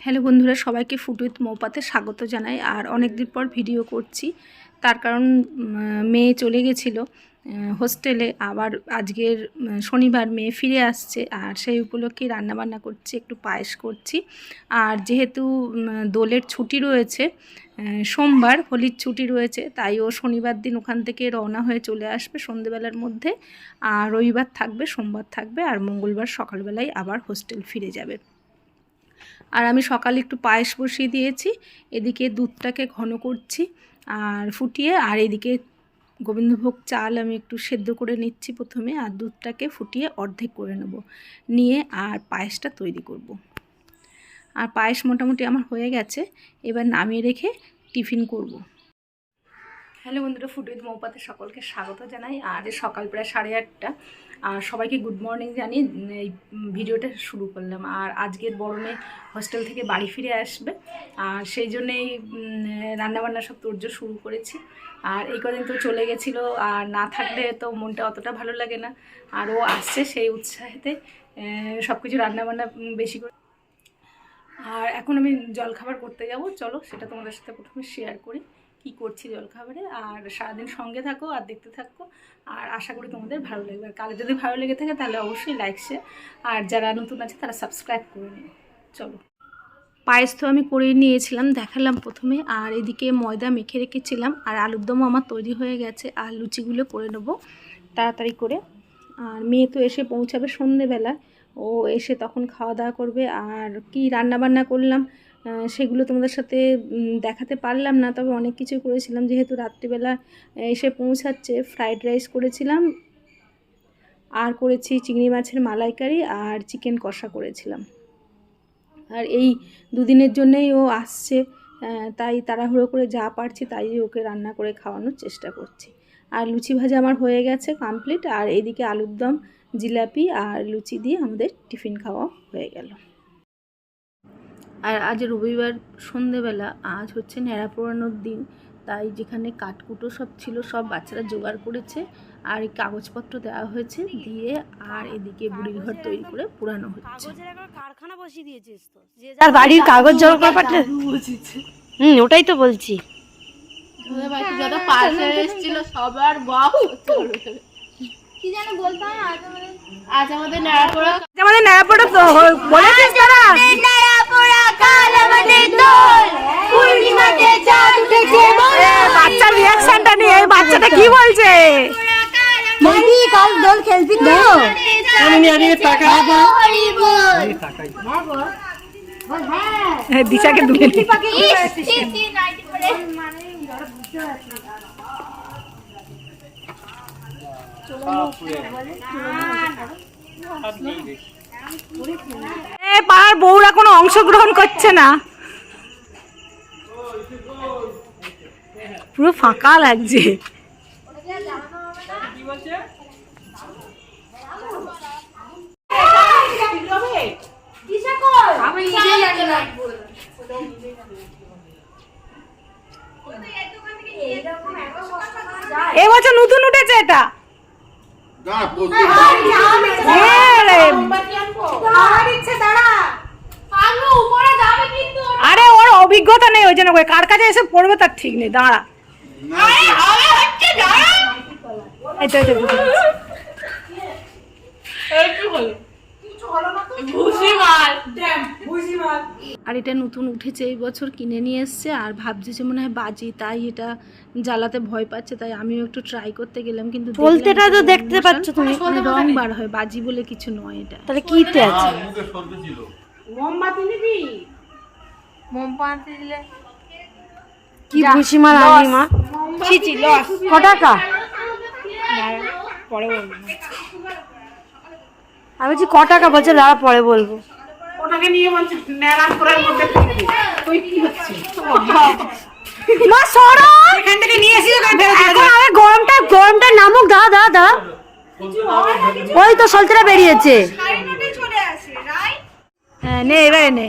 Hello বন্ধুরা, সবাইকে food with মৌপাতে স্বাগত জানাই। আর অনেক দিন পর ভিডিও করছি। তার কারণ মেয়ে চলে গেছিল হোস্টেলে। আবার আজকের শনিবার মেয়ে ফিরে আসছে। আর সেই উপলক্ষে রান্নাবান্না করছি, একটু পায়েস করছি। আর যেহেতু দোলের ছুটি রয়েছে সোমবার, হোলির ছুটি রয়েছে, তাই ও শনিবার দিন ওখান থেকে রওনা হয়ে চলে আসবে সন্ধেবেলার মধ্যে। আর রবিবার থাকবে, সোমবার থাকবে। আর মঙ্গলবার সকালবেলায় আবার হোস্টেল ফিরে যাবে। আর আমি সকালে একটু পায়েস বসিয়ে দিয়েছি, এদিকে দুধটাকে ঘন করছি আর ফুটিয়ে, আর এদিকে গোবিন্দভোগ চাল আমি একটু সেদ্ধ করে নিচ্ছি প্রথমে, আর দুধটাকে ফুটিয়ে অর্ধেক করে নেব, নিয়ে আর পায়েসটা তৈরি করব। আর পায়েস মোটামুটি আমার হয়ে গেছে, এবার নামিয়ে রেখে টিফিন করব। হ্যালো বন্ধুরা ফুড মৌপাতে সকলকে স্বাগত জানাই আর সকাল প্রায় সাড়ে আটটা আর সবাইকে গুড মর্নিং জানিয়ে এই ভিডিওটা শুরু করলাম। আর আজকের মেয়ে হোস্টেল থেকে বাড়ি ফিরে আসবে। আর সেই জন্যেই রান্নাবান্না সব তোর্য শুরু করেছি। আর এই কদিন তো চলে গেছিল, আর না থাকলে তো মনটা অতটা ভালো লাগে না। আর ও আসছে সেই উৎসাহেতে সব কিছু রান্নাবান্না বেশি করে। আর এখন আমি জলখাবার করতে যাব। চলো, সেটা তোমাদের সাথে প্রথমে শেয়ার করি। কি করছি জলখাবারে? আর সারাদিন সঙ্গে থাকো আর দেখতে থাকো। আর আশা করি তোমাদের ভালো লাগবে। আর কালে যদি ভালো লেগে থাকে তাহলে অবশ্যই লাইক শেয়ার আর যারা নতুন আছে তারা সাবস্ক্রাইব করে নিও। চলো। পায়েস তো আমি করেই নিয়েছিলাম, দেখালাম প্রথমে। আর এদিকে ময়দা মেখে রেখেছিলাম। আর আলুর দমও আমার তৈরি হয়ে গেছে। আর লুচিগুলো করে নেব তাড়াতাড়ি করে। আর মেয়ে তো এসে পৌঁছাবে সন্ধেবেলা ও এসে তখন খাওয়া দাওয়া করবে। আর কি রান্না বান্না করলাম? সেগুলো তোমাদের সাথে দেখাতে পারলাম না, তবে অনেক কিছু করেছিলাম। যেহেতু রাত্রিবেলা এসে পৌঁছাচ্ছে ফ্রাইড রাইস করেছিলাম, আর করেছি চিংড়ি মাছের মালাইকারি আর চিকেন কষা করেছিলাম। আর এই দুদিনের জন্যেই ও আসছে তাই তাড়াহুড়ো করে যা পারছি তাই ওকে রান্না করে খাওয়ানোর চেষ্টা করছি। আর লুচি ভাজা আমার হয়ে গেছে কমপ্লিট আর এদিকে আলুর দম, জিলাপি আর লুচি দিয়ে আমাদের টিফিন খাওয়া হয়ে গেল। আর আজ রবিবার সন্ধেবেলা আজ হচ্ছে ন্যাড়া পোড়ানোর দিন। তাই যেখানে কাঠকুটো সব ছিল সব বাচ্চারা জোগাড় করেছে আর এই কাগজপত্র দেওয়া হয়েছে দিয়ে আর এদিকে বুড়ির ঘর তৈরি করে পুরানো হচ্ছে। কাগজের কারখানা বসিয়ে দিয়েছিস তো। যে যার বাড়ির কাগজ জল পাঠালে হুম ওটাই তো বলছি। সবার কি যেন বলতাম আজ আমাদের আজ আমাদের নাড়াপোড়া আমাদের ন্যাড়া পোড়া বলেছিস তারা? বাচ্চার রিয়াকশনটা নিয়ে এই বাচ্চাটা কি বলছে? দিদি কাল দোল খেলবি তো। হ্যাঁ, দিশাকে দুলে নি। এ পাড়ার বউরা কোনো অংশগ্রহণ করছে না। পুরো ফাঁকা লাগছে। এবছর নতুন উঠেছে এটা দাঁড়া, বলতে এ রে, আরে ওর ওই করে কার কাছে এসে পড়বে তার ঠিক নেই দাঁড়া। না, আর এটা নতুন উঠেছে এই বছর কিনে নিয়ে এসছে আর ভাবছে যে মনে হয় বাজি তাই এটা জ্বালাতে ভয় পাচ্ছে তাই আমিও একটু ট্রাই করতে গেলাম কিন্তু বলতেটা তো দেখতে পাচ্ছ তুমি। রং বার হয় বাজি বলে কিছু নয় এটা। তাহলে কিতে আছে? সর্দি মোমবাতি দিলে কি ভুসিমাল আনি মা? ক? টাকা আমি বলছি ক টাকা বলছে দাঁড়া পরে বলব। মা সরো! এখান থেকে নিয়ে এসে এখন আরে গরমটা গরমটা নামুক দা দা দা ওই তো সলতেটা বেরিয়েছে। হ্যাঁ নে এবারে নে।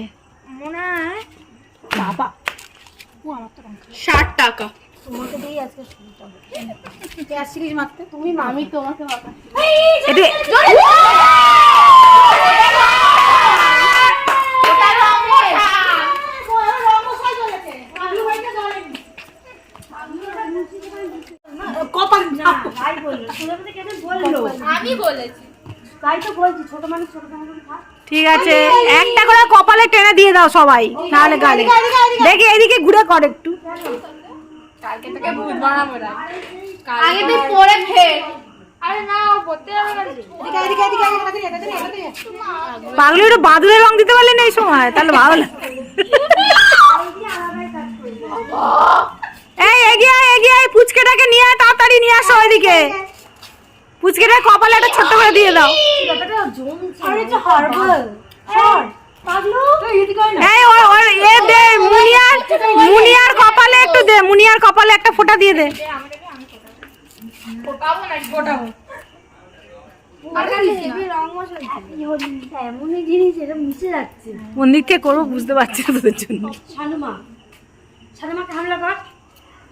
ষাট টাকা। তোমাকে দিয়ে আজকে শুনতে হবে। তুই আসছিলিস মারতে? তুমি আমি তোমাকে কপাল আমি বলেছি। ঠিক আছে একটা করে কপালে টেনে দিয়ে দাও সবাই নাহলে গালে। দেখি এদিকে ঘুরে কর একটু। কালকে থেকে ভূত বানাবো না। আগে তুই পরে ফের। পাগলি একটু বাদুড়ের রং দিতে পারলি না এই সময়? তাহলে ভালো এই এগিয়ে আয় এগিয়ে আয় পুচকেটাকে নিয়ে আয় তাড়াতাড়ি নিয়ে আসো ওইদিকে। পুচকেটা কপালে একটা ছোট্ট করে দিয়ে দাও। আরে তো হরবল। দে মুনিয়ার মুনিয়ার কপালে একটু দে মুনিয়ার কপালে একটা ফোঁটা দিয়ে দে। থেকে করব বুঝতে পারছি না তোদের জন্য। হামলা কর।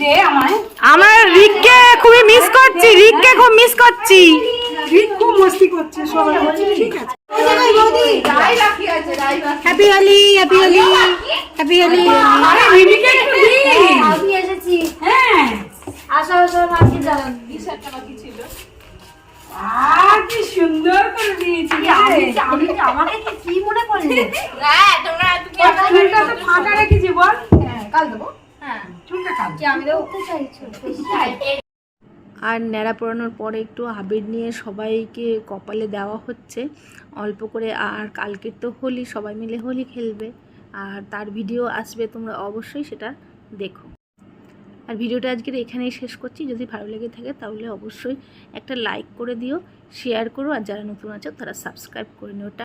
দে আমায়। আমার রিককে খুবই মিস করছি রিককে খুব মিস করছি। খুব মস্তি করছে সবাই ঠিক আছে। বৌদি রাই বাকি আছে রাই বাকি happy Holi happy Holi happy Holi আরে রিমিকে একটু দি আমি এসেছি। হ্যাঁ। আসো আসো মাকে যাও। আর কি সুন্দর করে দিয়েছি আমি আমি আমাকে কি কি মনে করলে? হ্যাঁ তোমরা তুমি তো ফাঁকা রেখেছি বল। হ্যাঁ কাল দেবো। আর ন্যাড়া পরানোর পরে একটু আবির নিয়ে সবাইকে কপালে দেওয়া হচ্ছে। অল্প করে আর কালকের তো হোলি সবাই মিলে হোলি খেলবে। আর তার ভিডিও আসবে তোমরা অবশ্যই সেটা দেখো। আর ভিডিওটা আজকের এখানেই শেষ করছি। যদি ভালো লেগে থাকে তাহলে অবশ্যই একটা লাইক করে দিও শেয়ার করো। আর যারা নতুন আছো তারা সাবস্ক্রাইব করে নিও।